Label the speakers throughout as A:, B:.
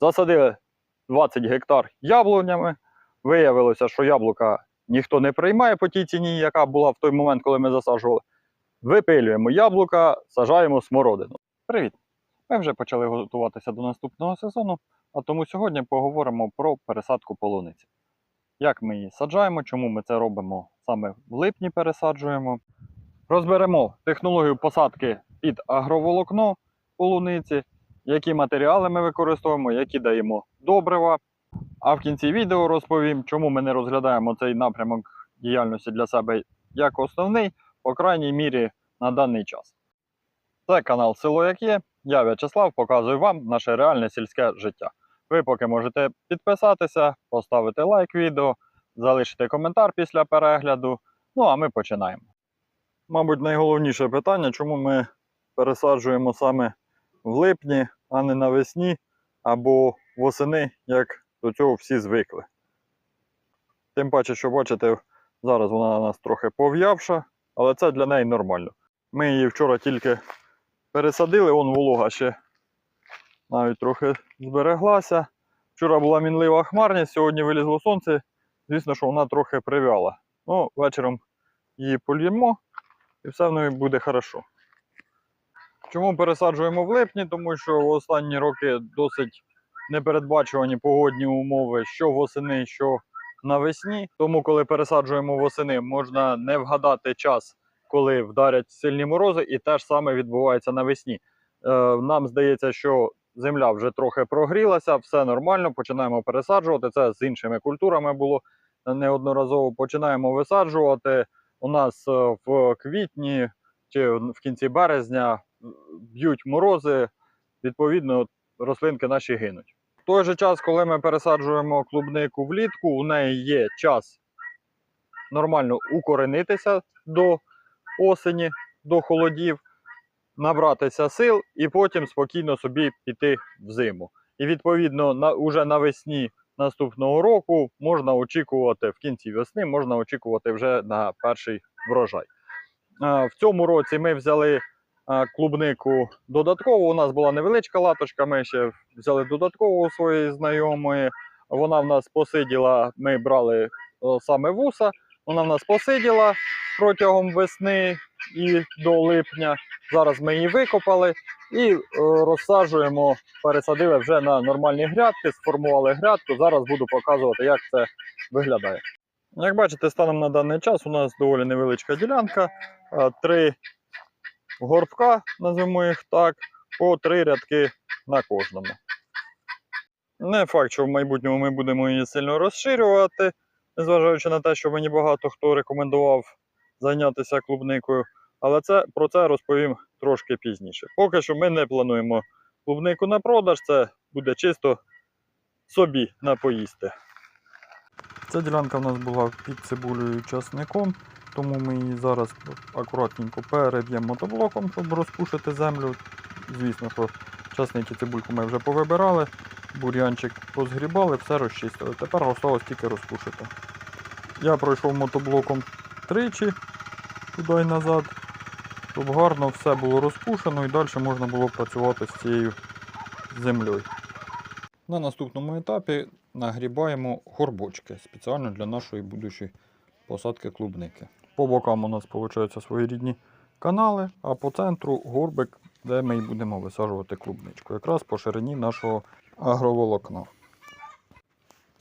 A: Засадили 20 гектар яблунями. Виявилося, що яблука ніхто не приймає по тій ціні, яка була в той момент, коли ми засаджували. Випилюємо яблука, саджаємо смородину. Привіт! Ми вже почали готуватися до наступного сезону, а тому сьогодні поговоримо про пересадку полуниці. Як ми її саджаємо, чому ми це робимо саме в липні пересаджуємо. Розберемо технологію посадки під агроволокно полуниці, які матеріали ми використовуємо, які даємо добрива. А в кінці відео розповім, чому ми не розглядаємо цей напрямок діяльності для себе як основний, по крайній мірі на даний час. Це канал Село Як Є. Я В'ячеслав показую вам наше реальне сільське життя. Ви поки можете підписатися, поставити лайк відео, залишити коментар після перегляду. Ну а ми починаємо. Мабуть, найголовніше питання, чому ми пересаджуємо саме в липні, а не навесні або восени, як до цього всі звикли. Тим паче, що бачите, зараз вона у нас трохи пов'явша, але це для неї нормально. Ми її вчора тільки пересадили, вон волога ще навіть трохи збереглася. Вчора була мінлива хмарність, сьогодні вилізло сонце. Звісно, що вона трохи прив'яла. Ну, вечором її польємо і все в неї буде хорошо. Чому пересаджуємо в липні? Тому що в останні роки досить непередбачувані погодні умови, що восени, що навесні. Тому, коли пересаджуємо восени, можна не вгадати час, коли вдарять сильні морози, і те ж саме відбувається навесні. Е, нам здається, що земля вже трохи прогрілася, все нормально, починаємо пересаджувати. Це з іншими культурами було неодноразово. Починаємо висаджувати. У нас е, в квітні чи в кінці березня б'ють морози, відповідно, рослинки наші гинуть. В той же час, коли ми пересаджуємо клубнику влітку, у неї є час нормально укоренитися до осені, до холодів, набратися сил і потім спокійно собі піти в зиму. І відповідно, на, уже навесні наступного року можна очікувати в кінці весни, можна очікувати вже на перший врожай. В цьому році ми взяли клубнику додатково. У нас була невеличка латочка, ми ще взяли додатково у своєї знайомої. Вона в нас посиділа, ми брали е, саме вуса. Вона в нас посиділа протягом весни і до липня. Зараз ми її викопали і е, розсаджуємо, пересадили вже на нормальні грядки, сформували грядку. Зараз буду показувати, як це виглядає. Як бачите, станом на даний час у нас доволі невеличка ділянка. е, Три горбка, назвемо їх так, по три рядки на кожному. Не факт, що в майбутньому ми будемо її сильно розширювати, незважаючи на те, що мені багато хто рекомендував зайнятися клубникою. Але це, про це розповім трошки пізніше. Поки що ми не плануємо клубнику на продаж, це буде чисто собі на поїсти. Ця ділянка в нас була під цибулею часником, тому ми її зараз акуратненько переб'ємо мотоблоком, щоб розпушити землю. Звісно, що часник цибульку ми вже повибирали, бур'янчик позгрібали, все розчистили. Тепер осталось тільки розпушити. Я пройшов мотоблоком тричі туди і назад, щоб гарно все було розпушено і далі можна було працювати з цією землею. На наступному етапі нагрібаємо горбочки спеціально для нашої будущої посадки клубники. По бокам у нас виходять своєрідні канали, а по центру горбик, де ми і будемо висаджувати клубничку, якраз по ширині нашого агроволокна.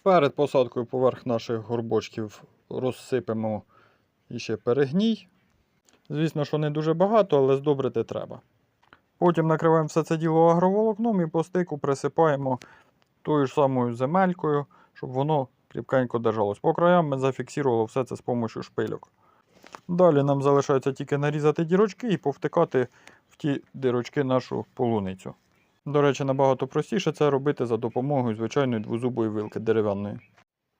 A: Перед посадкою поверх наших горбочків розсипемо іще перегній. Звісно, що не дуже багато, але здобрити треба. Потім накриваємо все це діло агроволокном і по стику присипаємо тою ж самою земелькою, щоб воно кріпкенько держалось. По краям ми зафіксували все це з допомогою шпильок. Далі нам залишається тільки нарізати дірочки і повтикати в ті дірочки нашу полуницю. До речі, набагато простіше це робити за допомогою звичайної двозубої вилки дерев'яної.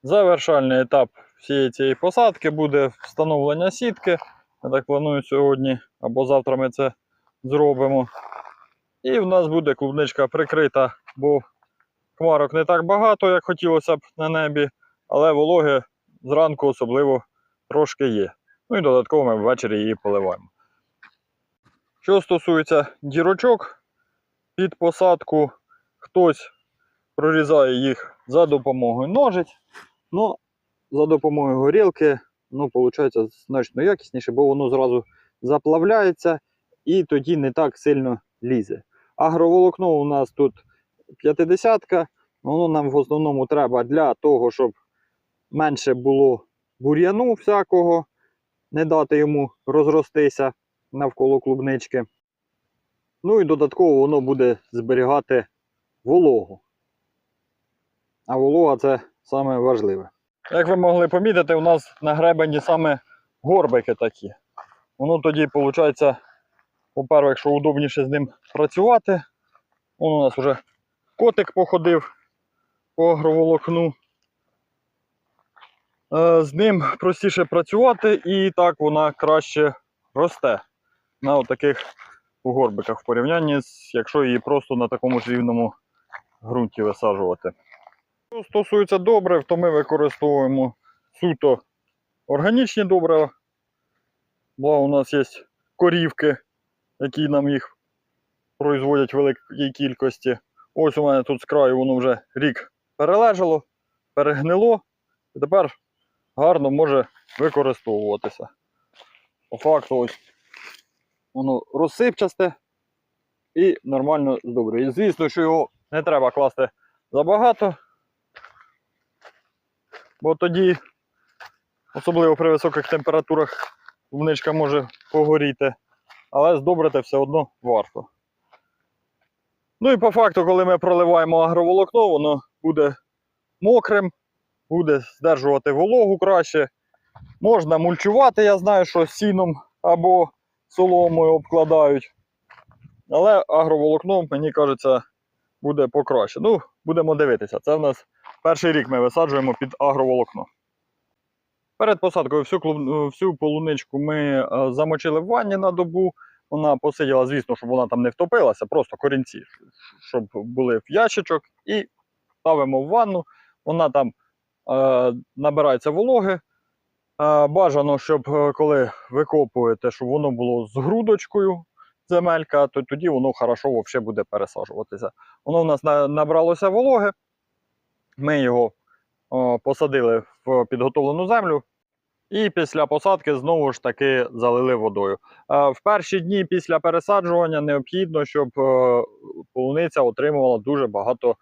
A: Завершальний етап всієї цієї посадки буде встановлення сітки. Я так планую сьогодні або завтра ми це зробимо. І в нас буде клубничка прикрита, бо хмарок не так багато, як хотілося б на небі, але вологи зранку особливо трошки є. Ну і додатково ми ввечері її поливаємо. Що стосується дірочок під посадку, хтось прорізаю їх за допомогою ножиць. Ну, за допомогою горілки, ну, виходить значно якісніше, бо воно зразу заплавляється і тоді не так сильно лізе. Агроволокно у нас тут 50-ка, воно нам в основному треба для того, щоб менше було бур'яну всякого, не дати йому розростися навколо клубнички. Ну і додатково воно буде зберігати вологу. А волога це саме важливе. Як ви могли помітити, у нас на гребені саме горбики такі. Воно тоді, виходить, по-перше, якщо удобніше з ним працювати. Вон у нас вже котик походив по агроволокну. Е, З ним простіше працювати і так вона краще росте на таких горбиках в порівнянні з якщо її просто на такому ж рівному ґрунті висаджувати. Що стосується добрив, то ми використовуємо суто органічні добрива. Бо у нас є корівки, які нам їх производять в великій кількості. Ось у мене тут з краю воно вже рік перележало, перегнило, і тепер гарно може використовуватися. По факту, ось воно розсипчасте і нормально добре. І звісно, що його не треба класти забагато, бо тоді, особливо при високих температурах, клубничка може погоріти, але здобрити все одно варто. Ну і по факту, коли ми проливаємо агроволокно, воно буде мокрим, буде здержувати вологу краще. Можна мульчувати, я знаю, що сіном або соломою обкладають. Але агроволокно, мені кажеться, буде покраще. Ну, будемо дивитися. Це в нас перший рік ми висаджуємо під агроволокно. Перед посадкою всю, клуб- всю полуничку ми е, замочили в ванні на добу. Вона посиділа, звісно, щоб вона там не втопилася, просто корінці, щоб були в ящичок, і ставимо в ванну. Вона там е, набирається вологи. Е, бажано, щоб е, коли викопуєте, щоб воно було з грудочкою земелька, то тоді воно хорошо взагалі буде пересаджуватися. Воно в нас набралося вологи. Ми його посадили в підготовлену землю. І після посадки знову ж таки залили водою. Е, В перші дні після пересаджування необхідно, щоб е, полуниця отримувала дуже багато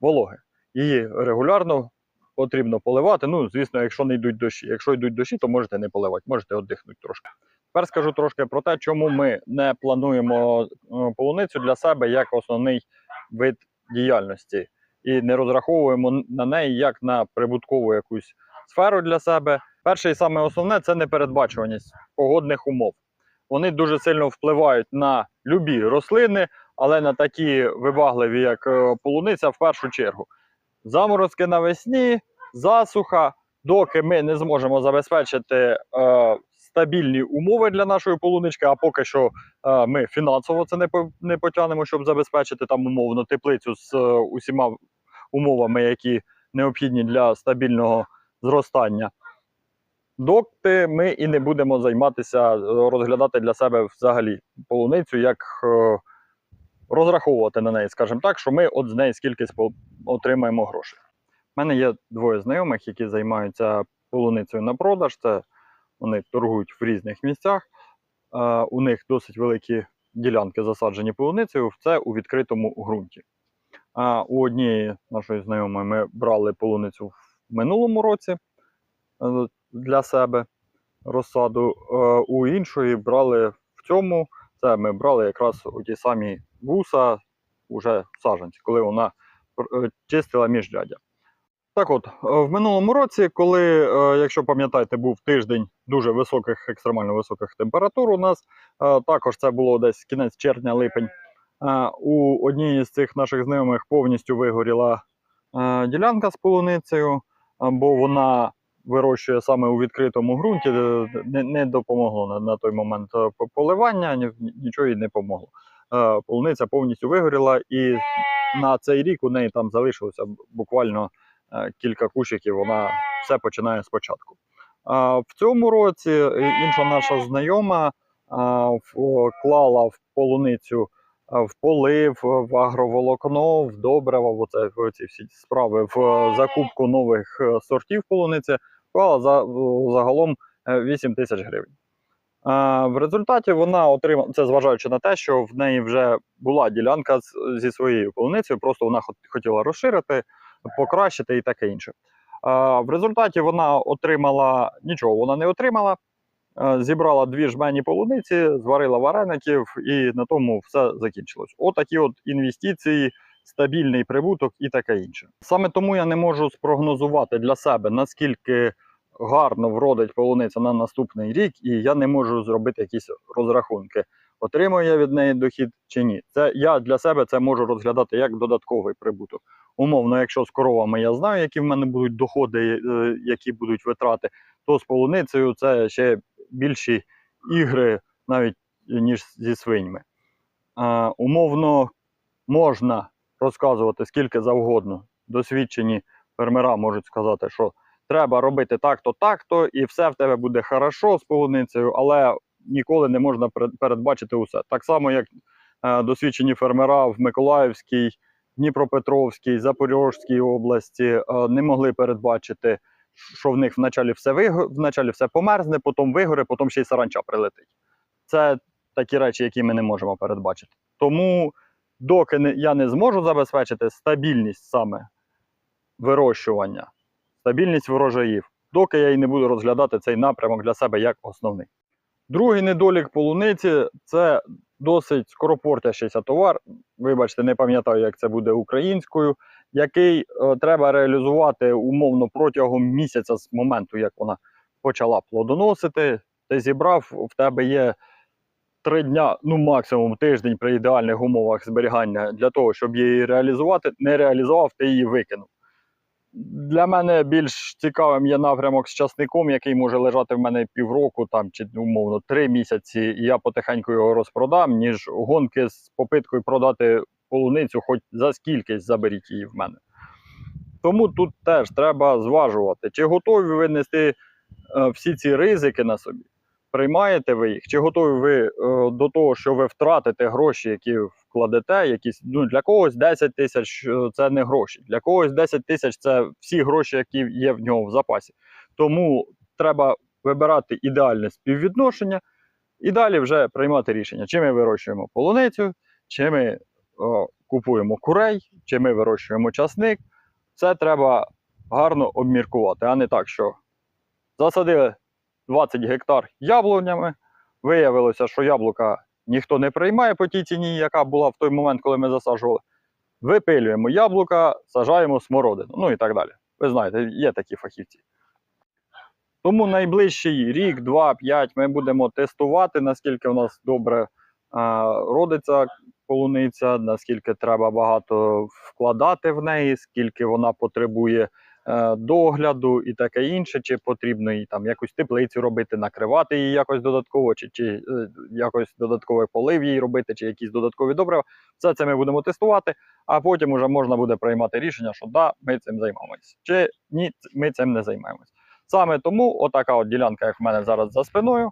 A: вологи. Її регулярно потрібно поливати. Ну, звісно, якщо не йдуть дощі. Якщо йдуть дощі, то можете не поливати, можете віддихнути трошки. Тепер скажу трошки про те, чому ми не плануємо е, полуницю для себе як основний вид діяльності і не розраховуємо на неї як на прибуткову якусь сферу для себе. Перше і саме основне це непередбачуваність погодних умов. Вони дуже сильно впливають на любі рослини, але на такі вибагливі, як е, полуниця, в першу чергу. Заморозки навесні, засуха, доки ми не зможемо забезпечити е, стабільні умови для нашої полунички, а поки що е, ми фінансово це не, по- не потягнемо, щоб забезпечити там умовно теплицю з е, усіма умовами, які необхідні для стабільного зростання. Доки ми і не будемо займатися, е, розглядати для себе взагалі полуницю, як е, розраховувати на неї, скажімо так, що ми от з неї скількись по- отримаємо грошей. У мене є двоє знайомих, які займаються полуницею на продаж. Це вони торгують в різних місцях. У них досить великі ділянки засаджені полуницею, це у відкритому ґрунті. А у однієї нашої знайомої ми брали полуницю в минулому році е, для себе розсаду. Е, У іншої брали в цьому. Це ми брали якраз у ті самі вуса, уже саджанці, коли вона е, чистила міжрядя. Так от, е, в минулому році, коли, е, якщо пам'ятаєте, був тиждень дуже високих, екстремально високих температур у нас, також це було десь кінець червня-липень. У одній з цих наших знайомих повністю вигоріла ділянка з полуницею, бо вона вирощує саме у відкритому ґрунті, е, не, не допомогло на, на той момент е, по- поливання, ні- нічого їй не помогло. Е, Полуниця повністю вигоріла, і на цей рік у неї там залишилося буквально кілька кущиків, вона все починає спочатку. В цьому році інша наша знайома вклала в полуницю в полив, в агроволокно, в добрива, в оце, в ці всі справи, в закупку нових сортів полуниці, вклала за, загалом е, 8 тисяч гривень. А, в результаті вона отримала, це зважаючи на те, що в неї вже була ділянка зі своєю полуницею, просто вона хотіла розширити, покращити і таке інше. В результаті вона отримала нічого, вона не отримала. Е, Зібрала дві жмені полуниці, зварила вареників, і на тому все закінчилось. Отакі от інвестиції, стабільний прибуток і таке інше. Саме тому я не можу спрогнозувати для себе, наскільки гарно вродить полуниця на наступний рік, і я не можу зробити якісь розрахунки. Отримую я від неї дохід чи ні. Це я для себе це можу розглядати як додатковий прибуток. Умовно, якщо з коровами я знаю, які в мене будуть доходи, е, які будуть витрати, то з полуницею це ще більші ігри, навіть ніж зі свиньми. Умовно можна розказувати скільки завгодно. Досвідчені фермера можуть сказати, що треба робити так-то, так-то, і все в тебе буде хорошо з полуницею, але ніколи не можна перед- передбачити усе. Так само, як е, досвідчені фермера в Миколаївській, Дніпропетровській, Запорізькій області е, не могли передбачити, що в них вначалі все виго... вначалі все померзне, потім вигоре, потім ще й саранча прилетить. Це такі речі, які ми не можемо передбачити. Тому, доки я не зможу забезпечити стабільність саме вирощування, стабільність врожаїв, доки я і не буду розглядати цей напрямок для себе як основний. Другий недолік полуниці це досить скоропортящийся товар. Вибачте, не пам'ятаю, як це буде українською, який е, треба реалізувати умовно протягом місяця з моменту, як вона почала плодоносити. Ти зібрав, в тебе є три дня, ну максимум тиждень при ідеальних умовах зберігання для того, щоб її реалізувати. Не реалізував, ти її викинув. Для мене більш цікавим є напрямок з часником, який може лежати в мене півроку там, чи умовно три місяці, і я потихеньку його розпродам, ніж гонки з попиткою продати полуницю, хоч за скількись заберіть її в мене. Тому тут теж треба зважувати, чи готові ви нести е, всі ці ризики на собі. Приймаєте ви їх, чи готові ви е, до того, що ви втратите гроші, які вкладете, якісь ну для когось 10 тисяч е, це не гроші. Для когось 10 тисяч це всі гроші, які є в нього в запасі. Тому треба вибирати ідеальне співвідношення і далі вже приймати рішення, чи ми вирощуємо полуницю, чи ми о, купуємо курей, чи ми вирощуємо часник. Це треба гарно обміркувати, а не так, що засадили 20 гектар яблунями. Виявилося, що яблука ніхто не приймає по тій ціні, яка була в той момент, коли ми засаджували. Випилюємо яблука, саджаємо смородину, ну і так далі. Ви знаєте, є такі фахівці. Тому найближчий рік, два, п'ять ми будемо тестувати, наскільки у нас добре а, родиться полуниця, наскільки треба багато вкладати в неї, скільки вона потребує догляду і таке інше, чи потрібно їй там якусь теплицю робити, накривати її якось додатково, чи, чи е, якось додатковий полив їй робити, чи якісь додаткові добрива. Все це ми будемо тестувати, а потім уже можна буде приймати рішення, що да, ми цим займаємось, чи ні, ми цим не займаємось. Саме тому отака от ділянка, як в мене зараз за спиною,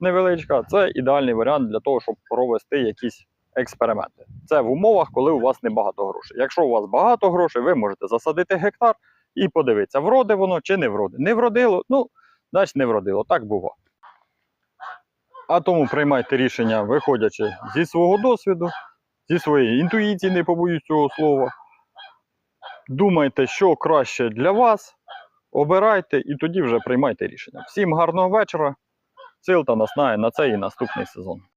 A: невеличка, це ідеальний варіант для того, щоб провести якісь експерименти. Це в умовах, коли у вас небагато грошей. Якщо у вас багато грошей, ви можете засадити гектар і подивитися, вроде воно чи не вроде. Не вродило, ну, значить не вродило. Так бува. А тому приймайте рішення, виходячи зі свого досвіду, зі своєї інтуїції, не побоюсь цього слова. Думайте, що краще для вас, обирайте і тоді вже приймайте рішення. Всім гарного вечора. Сил та наснаги на цей і наступний сезон.